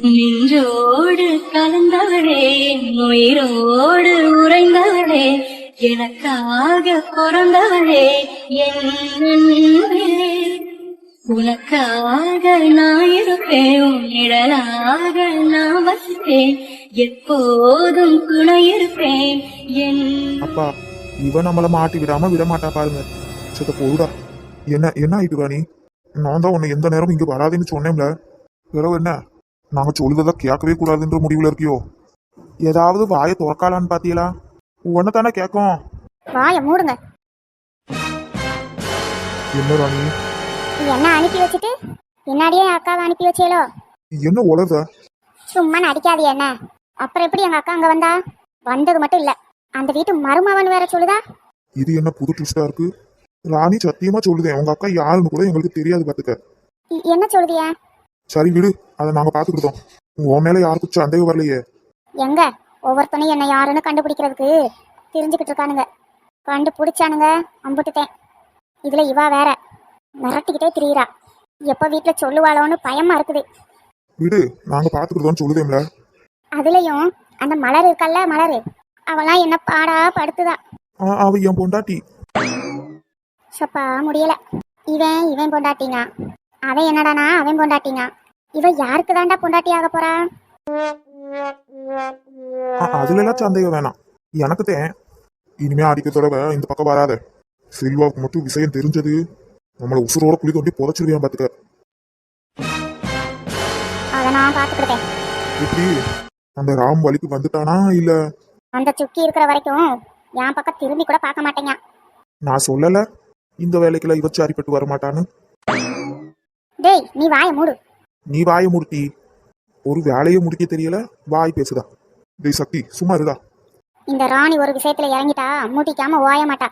நெஞ்சோடு கலந்தவளே உயிரோடு உறைந்தவளே எனக்காக பிறந்தவளே என்னே உனக்காக நான் இருப்பேன் உன் நான் வசிப்பேன் எப்போதும் துணை இருப்பேன் என் அப்பா இவன் நம்மள மாட்டி விடாம விட மாட்டா பாருங்க. சித்த போடா என்ன என்ன ஆயிட்டு ராணி? நான் தான் உன்னை எந்த நேரம் இங்க வராதுன்னு சொன்னேன்ல. பிறகு என்ன? நாங்க சொல்லுறத கேட்கவே கூடாதுன்ற முடிவுல இருக்கியோ? ஏதாவது வாயை துறக்காலான்னு பாத்தீங்களா? உன்னை தானே கேட்கும். வாய மூடுங்க. என்ன ராணி? என்ன அனுப்பி வச்சுட்டு? பின்னாடியே என் அக்காவை அனுப்பி வச்சேலோ? என்ன உளர்ற? சும்மா நடிக்காது என்ன? அப்புறம் எப்படி எங்க அக்கா அங்க வந்தா? வந்தது மட்டும் இல்ல. அந்த வீட்டு மருமவன் வேற சொல்லுதா? இது என்ன புது ட்விஸ்டா இருக்கு? ராணி சத்தியமா சொல்லுதேன் உங்க அக்கா யாருன்னு கூட எங்களுக்கு தெரியாது பாத்துக்க. என்ன சொல்லுதியா? சரி விடு அதை நாங்க பாத்துக்கிட்டோம் உன் மேல யாருக்கும் சந்தேகம் வரலையே. எங்க? ஒவ்வொருத்தனையும் என்ன யாருன்னு கண்டுபிடிக்கிறதுக்கு தெரிஞ்சுக்கிட்டு இருக்கானுங்க. கண்டுபிடிச்சானுங்க அம்புட்டுட்டேன். இதுல இவா வேற. மிரட்டிக்கிட்டே திரியிறா. எப்போ வீட்டுல சொல்லுவாளோன்னு பயமா இருக்குது. விடு நாங்க பாத்துக்கிட்டோம்னு சொல்லுதேம்ல. அதுலயும் அந்த மலர் இருக்கல்ல மலர்? அவளாம் என்ன பாடா படுத்துதா. அவ என் பொண்டாட்டி. சப்பா முடியல. இவன் இவன் பொண்டாட்டிங்க அவன் என்னடானா? அவன் பொண்டாட்டிங்க இவ யாருக்கு தாண்டா பொண்டாட்டி ஆக போறா? அதுல எல்லாம் சந்தேகம் வேணாம். எனக்கு தேன் இனிமே அடிக்க தடவை இந்த பக்கம் வராத. செல்வாவுக்கு மட்டும் விஷயம் தெரிஞ்சது. நம்மளை உசுரோட குழி தோண்டி புதைச்சிருவேன் பாத்துக்க. அதை நான் பாத்துக்கிட்டேன். எப்படி? அந்த ராம் வழிக்கு வந்துட்டானா இல்ல? அந்த சுக்கி இருக்கிற வரைக்கும் என் பக்கம் திரும்பி கூட பார்க்க மாட்டேங்க. நான் சொல்லல. இந்த வேலைக்குள்ள இவ சரிப்பட்டு வர மாட்டான்னு. டேய் நீ வாய மூடு. நீ வாயை முடிட்டி ஒரு வேலையை முடிக்க தெரியல வாய் பேசுதா டேய் சக்தி சும்மா இருடா. இந்த ராணி ஒரு விஷயத்துல இறங்கிட்டா மூட்டிக்காம ஓய மாட்டா.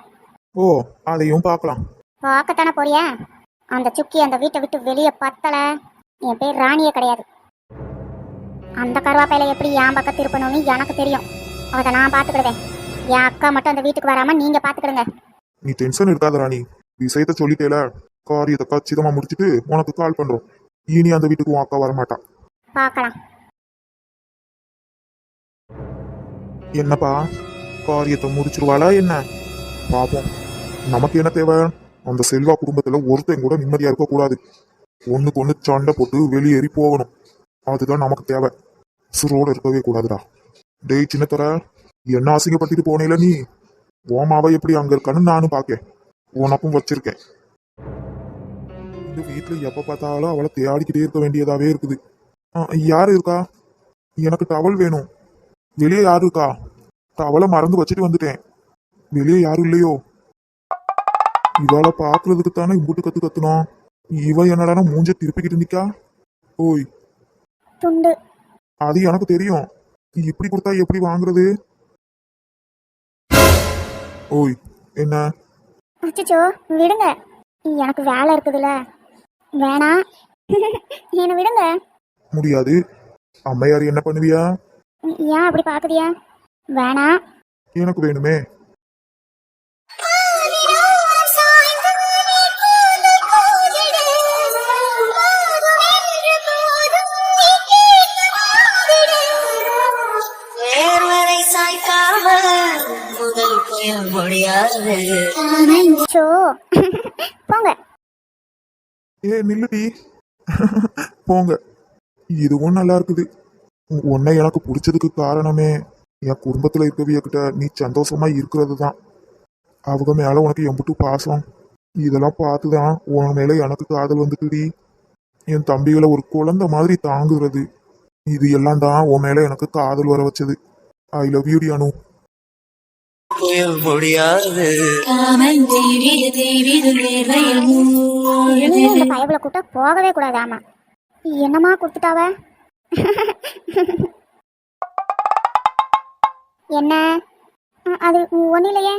ஓ அதையும் பார்க்கலாம். பார்க்கத்தானே போறியா? அந்த சுக்கி அந்த வீட்டை விட்டு வெளியே பத்தல. என் பேர் ராணியே கிடையாது. அந்த கருவாப்பையில எப்படி என் பக்கம் திருப்பணும்னு எனக்கு தெரியும். அதை நான் பாத்துக்கிடுவேன் என் அக்கா மட்டும் அந்த வீட்டுக்கு வராம நீங்க பாத்துக்கிடுங்க நீ டென்ஷன் இருக்காத ராணி. விஷயத்த சொல்லிட்டேல. காரியத்தை கச்சிதமா முடிச்சிட்டு உனக்கு கால் பண்றோம். இனி அந்த வீட்டுக்கு உன் அக்கா வரமாட்டா. பார்க்கலாம். என்னப்பா? காரியத்தை முடிச்சிருவாளா என்ன? பாப்போம். நமக்கு என்ன தேவை? அந்த செல்வா குடும்பத்துல ஒருத்தன் கூட நிம்மதியா இருக்க கூடாது. ஒண்ணுக்கு ஒண்ணு சண்டை போட்டு வெளியேறி போகணும். அதுதான் நமக்கு தேவை. சுரோட இருக்கவே கூடாதுடா. டேய் சின்னத்தர என்ன அசிங்கப்படுத்திட்டு போனேல நீ? ஓமாவை எப்படி அங்க இருக்கான்னு நானும் பாக்கேன் உனக்கும் வச்சிருக்கேன். இந்த வீட்டுல எப்ப பார்த்தாலும் அவளை தேடிக்கிட்டே இருக்க வேண்டியதாவே இருக்குது. யாரு இருக்கா? எனக்கு டவல் வேணும். வெளியே யாரு இருக்கா? டவலை மறந்து வச்சுட்டு வந்துட்டேன். வெளியே யாரும் இல்லையோ? இவளை பாக்குறதுக்கு தானே இம்புட்டு கத்து கத்துனோம் இவ என்னடானா மூஞ்ச திருப்பிக்கிட்டு நிக்கா? ஓய். துண்டு. அது எனக்கு தெரியும். நீ இப்படி கொடுத்தா எப்படி வாங்குறது? ஓய் என்ன? விடுங்க. எனக்கு வேலை இருக்குதுல்ல. வேணாம் என்னை விடுங்க. முடியாது. அம்மையார் என்ன பண்ணுவியா? ஏன் அப்படி பாக்குதியா வேணாம் எனக்கு வேணுமே. போங்க. ஏ நில்லுடி. போங்க. இதுவும் நல்லா இருக்குது. உன்னை எனக்கு பிடிச்சதுக்கு காரணமே என் குடும்பத்தில் இருக்கவியக்கிட்ட நீ சந்தோஷமா இருக்கிறது தான் அவங்க மேலே உனக்கு எம்பிட்டு பாசம். இதெல்லாம் பார்த்து தான் உன் மேலே எனக்கு காதல் வந்துட்டுடி. என் தம்பிகளை ஒரு குழந்தை மாதிரி தாங்குறது. இது எல்லாம் தான் உன் மேலே எனக்கு காதல் வர வச்சது. ஐ லவ் யூடி அனு. புயல் முடியாது. இந்த பயபுல கூட்ட போகவே கூடாது ஆமா. என்னமா கொடுத்துட்டாவ என்ன? அது ஒன்றும் இல்லையே.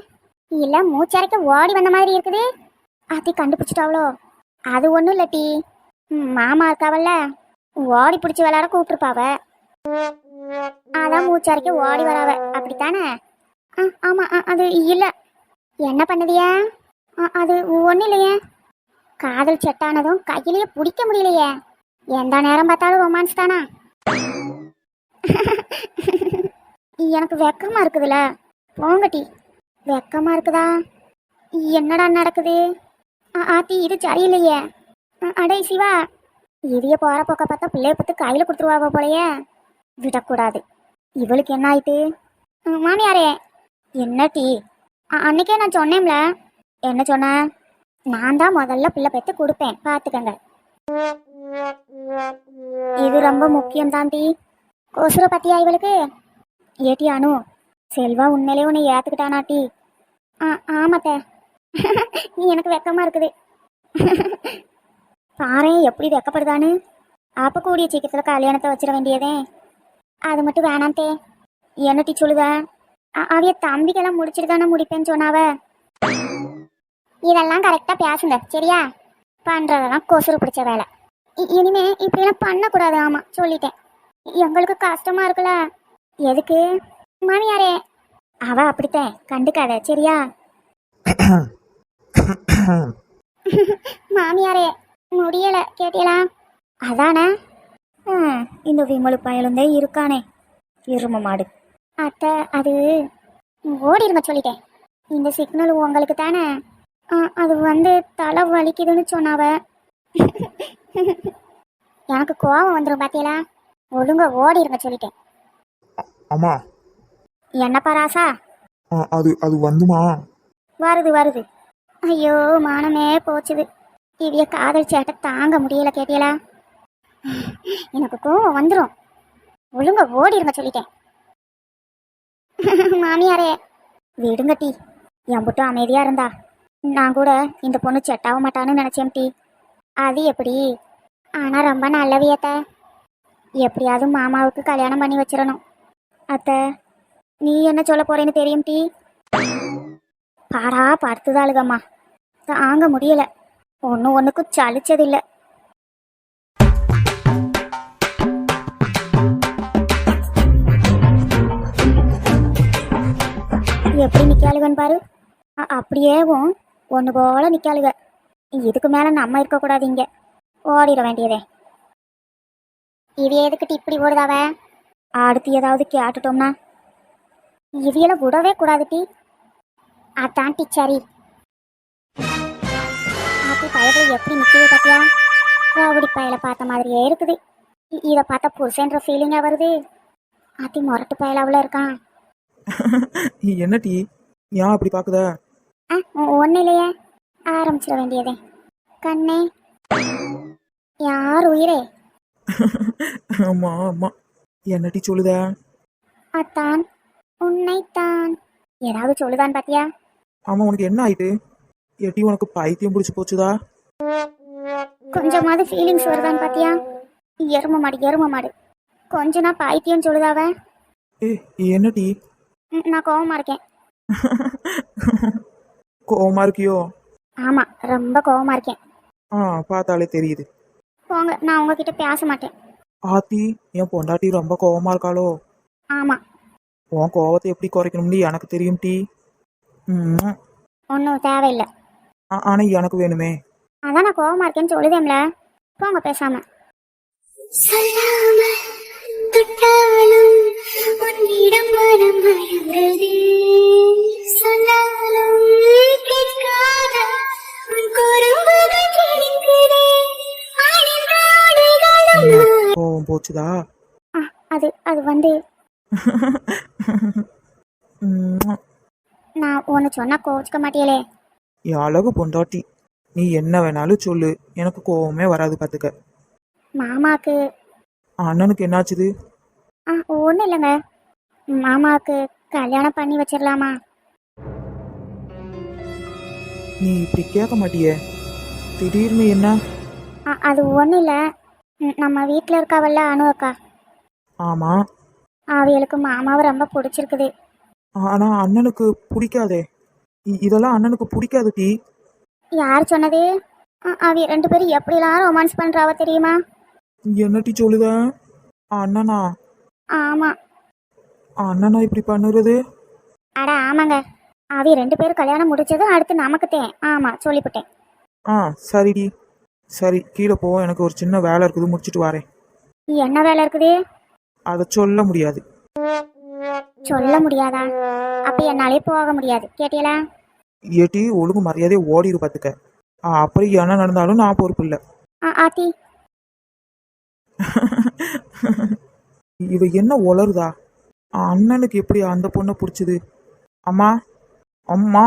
இல்ல மூச்சரைக்க ஓடி வந்த மாதிரி இருக்குது. அதை கண்டுபிடிச்சிட்டாவளோ? அது ஒன்றும் இல்லை டி. மாமா இருக்காவல்ல. ஓடி பிடிச்சி விளையாட கூப்பிட்டுருப்பாவ. அதான் மூச்சரைக்க ஓடி வராவ. அப்படித்தானே? ஆ, ஆமா அது இல்ல. என்ன பண்ணுதியா அது ஒன்றும் இல்லையே. காதல் செட்டானதும் கையிலேயே பிடிக்க முடியலையே. எந்த நேரம் பார்த்தாலும் ரொமான்ஸ் தானா? எனக்கு வெக்கமா இருக்குதுல. போங்கட்டி. வெக்கமா இருக்குதா? என்னடா நடக்குது? ஆ, ஆத்தி இது சரியில்லையே. அடே சிவா. இதைய போற போக்க பார்த்தா பிள்ளைய பத்து கையில கொடுத்துருவாங்க போலயே. விடக்கூடாது. இவளுக்கு என்ன ஆயிட்டு? மாமியாரே என்ன டீ? அன்னைக்கே நான் சொன்னேன்ல. என்ன சொன்ன? நான் தான் முதல்ல பிள்ளை பெற்று கொடுப்பேன். பார்த்துக்கங்க இது ரொம்ப முக்கியம் தான் டீ. கொசுர பத்தியா இவளுக்கு? ஏட்டி அனு செல்வா உண்மையிலே உன்னை ஏத்துக்கிட்டானா டீ? ஆ ஆமாத்த. எனக்கு வெக்கமா இருக்குது. பாரு எப்படி வெக்கப்படுதான்னு. அப்ப கூடிய சீக்கிரத்துல கல்யாணத்தை வச்சிட வேண்டியதே. அது மட்டும் வேணாந்தே என்ன டீ சொல்லுத? அவைய தம்பிக்கெல்லாம் முடிச்சிட்டு தானே முடிப்பேன்னு சொன்னாவ. இதெல்லாம் கரெக்டா பேசுங்க சரியா? பண்றதெல்லாம் கொசுறு பிடிச்ச வேலை. இ- இனிமே இப்படியெல்லாம் பண்ணக்கூடாது ஆமா சொல்லிட்டேன். எங்களுக்கு கஷ்டமா இருக்குல்ல? எதுக்கு? மாமியாரே அவ அப்படித்தான் கண்டுக்காத சரியா? மாமியாரே முடியல கேட்டியலா அதானே? இந்த விமலு பயலுந்தே இருக்கானே. இரும மாடு. அத்தை அது ஓடிருங்க சொல்லிட்டேன். இந்த சிக்னல் உங்களுக்கு தானே? அது வந்து தலை வலிக்குதுன்னு சொன்னாவ. எனக்கு கோபம் வந்துடும் பாத்தியலா ஒழுங்கா ஓடிருங்க சொல்லிட்டேன். அம்மா. என்னப்பா ராசா? அது அது வந்துமா? வருது வருது. ஐயோ மானமே போச்சுது. இவிய காதல் சேட்டை தாங்க முடியல கேட்டியலா? எனக்கு கோவம் வந்துடும் ஒழுங்க ஓடிருங்க சொல்லிட்டேன். மாமியாரே விடுங்க டீ. என் புட்டு அமைதியாக இருந்தா. நான் கூட இந்த பொண்ணு செட்டாக மாட்டான்னு நினைச்சேன் டீ. அது எப்படி? ஆனால் ரொம்ப நல்லவியத்த எப்படியாவது மாமாவுக்கு கல்யாணம் பண்ணி வச்சிடணும். அத்தை நீ என்ன சொல்ல போறேன்னு தெரியும் டீ? பாடா படுத்துதாளுகம்மா. தாங்க முடியல. ஒன்று ஒன்றுக்கும் சலிச்சதில்லை. எப்படி நிற்காளுகன்னு பாரு. அப்படியேவும் ஒன்று போல நிற்காளுக இதுக்கு மேலே நம்ம இருக்கக்கூடாது இங்கே. ஓடிட வேண்டியதே. இது எதுக்கிட்டு இப்படி ஓடுதாவ? அடுத்து ஏதாவது கேட்டுட்டோம்னா? இவியல விடவே கூடாது டீ அதான் டீச்சரி. ஆத்தி பயத்துல எப்படி நிக்குது பார்த்தியா ராவடி பயலை பார்த்த மாதிரியே இருக்குது. இதை பார்த்தா புருஷன்ற ஃபீலிங்காக வருது. அத்தி முரட்டு பயல அவ்வளோ இருக்கான். என்ன டீ? ஏன் அப்படி பாக்குத ஆ ஒன்றும் இல்லையே. ஆரம்பிச்சிட வேண்டியதே. கண்ணே. யார் உயிரே? ஆமா ஆமா. என்ன டீ சொல்லுத? அத்தான். உன்னைத்தான். ஏதாவது சொல்லுதான் பாத்தியா? ஆமா உனக்கு என்ன ஆயிட்டு? எட்டி உனக்கு பைத்தியம் பிடிச்சு போச்சுதா கொஞ்சமாவது ஃபீலிங்ஸ் வருதான்னு பாத்தியா? எரும மாடு எரும மாடு. கொஞ்ச நான் பைத்தியம் சொல்லுதாவ? ஏ என்ன டீ? ம், நான் கோவமா இருக்கேன். கோவமா இருக்கியோ? ஆமா ரொம்ப கோவமா இருக்கேன். ஆ பார்த்தாலே தெரியுது. போங்க நான் உங்ககிட்ட பேச மாட்டேன். ஆத்தி என் பொண்டாட்டி ரொம்ப கோவமா இருக்காளோ? ஆமா. உன் கோவத்தை எப்படி குறைக்கணும்னு எனக்கு தெரியும் டீ. ம், ஒன்றும் தேவையில்லை. ஆ- ஆனா எனக்கு வேணுமே. அதான் நான் கோவமா இருக்கேன்னு சொல்லுதேம்ல. போங்க பேசாம. சொல்லாமல் தொட்டாலும் ஆ, அது அது வந்து. நான் ஒன்று சொன்னா கோவிச்சுக்க மாட்டியலே என் அழகு பொண்டாட்டி. நீ என்ன வேணாலும் சொல்லு. எனக்கு கோவமே வராது பாத்துக்க. மாமாக்கு. அண்ணனுக்கு என்னாச்சுது? ஆ ஒன்றும் இல்லைங்க. மாமாவுக்கு கல்யாணம் பண்ணி வச்சிடலாமா நீ இப்படி கேட்க மாட்டியே. திடீர்னு என்ன? அது ஒன்றும் இல்லை. நம்ம வீட்டில் இருக்காவல்ல அனு அக்கா. ஆமா. அவியலுக்கு மாமாவை ரொம்ப பிடிச்சிருக்குது. ஆனா அண்ணனுக்கு பிடிக்காதே. இ- இதெல்லாம் அண்ணனுக்கு பிடிக்காது டி. யார் சொன்னது? ஆ, அவிய ரெண்டு பேரும் எப்படிலாம் ரொமான்ஸ் பண்ணுறாவ தெரியுமா? என்ன டி சொல்லுத? அண்ணனா? ஆமாம் அண்ணனா இப்படி பண்ணுறது? அட ஆமாங்க. அவிய ரெண்டு பேரும் கல்யாணம் முடிச்சதும் அடுத்து நமக்குத்தேன் ஆமாம் சொல்லிவிட்டேன் ஆ சரிடி சரி கீழே போ எனக்கு ஒரு சின்ன வேலை இருக்குது முடிச்சிட்டு வரேன். என்ன வேலை இருக்குது? அதை சொல்ல முடியாது. சொல்ல முடியாதா? அப்ப என்னாலே போக முடியாது. கேட்டியலா? ஏட்டி ஒழுங்கு மரியாதையை ஓடிரு பார்த்துக்க ஆ, அப்புறம் என்ன நடந்தாலும் நான் பொறுப்பு இல்லை. ஆத்தி. இவ என்ன உளருதா அண்ணனுக்கு எப்படி அந்த பொண்ணை பிடிச்சது? அம்மா அம்மா.